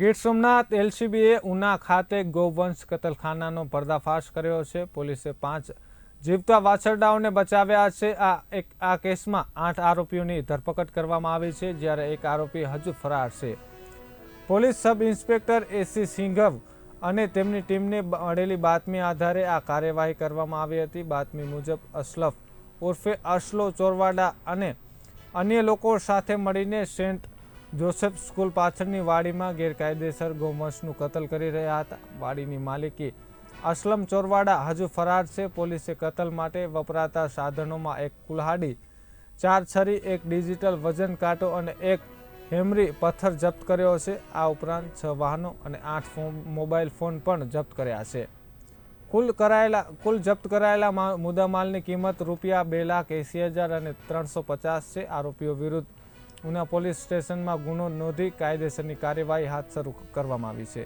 ગીર સોમનાથ એલસીબીએ ઉના ખાતે ગૌવંશ કતલખાનાનો પર્દાફાશ કર્યો છે. પોલીસે પાંચ જીવતા વાછરડાઓને બચાવ્યા છે. આ એક, આ કેસમાં આઠ આરોપીઓની ધરપકડ કરવામાં આવી છે, જ્યારે એક આરોપી હજુ ફરાર છે. પોલીસ સબ ઇન્સ્પેક્ટર એસી સિંઘવ અને તેમની ટીમને મળેલી બાતમી આધારે આ કાર્યવાહી કરવામાં આવી હતી. બાતમી મુજબ, અસલફ ઉર્ફે અસલો ચોરવાડા અને અન્ય લોકો સાથે મળીને સેન્ટ જોસેફ સ્કૂલ પાછળની વાડીમાં ગેરકાયદેસર ગૌવંશનું કતલ કરી રહ્યા હતા. વાડીની માલિકી અસલમ ચોરવાડા હજુ ફરાર છે. પોલીસે કતલ માટે વપરાતા સાધનોમાં એક કુલ્હાડી, ચાર છરી, એક ડિજિટલ વજન કાંટો અને એક હેમરી પથ્થર જપ્ત કર્યો છે. આ ઉપરાંત છ વાહનો અને આઠ મોબાઈલ ફોન પણ જપ્ત કર્યા છે. કુલ કરાયેલા, કુલ જપ્ત કરાયેલા મુદ્દામાલની કિંમત રૂપિયા બે લાખ એંસી હજાર અને ત્રણસો પચાસ છે. આરોપીઓ વિરુદ્ધ ઉના પોલીસ સ્ટેશનમાં ગુનો નોંધી કાયદેસરની કાર્યવાહી હાથ શરૂ કરવામાં આવી છે.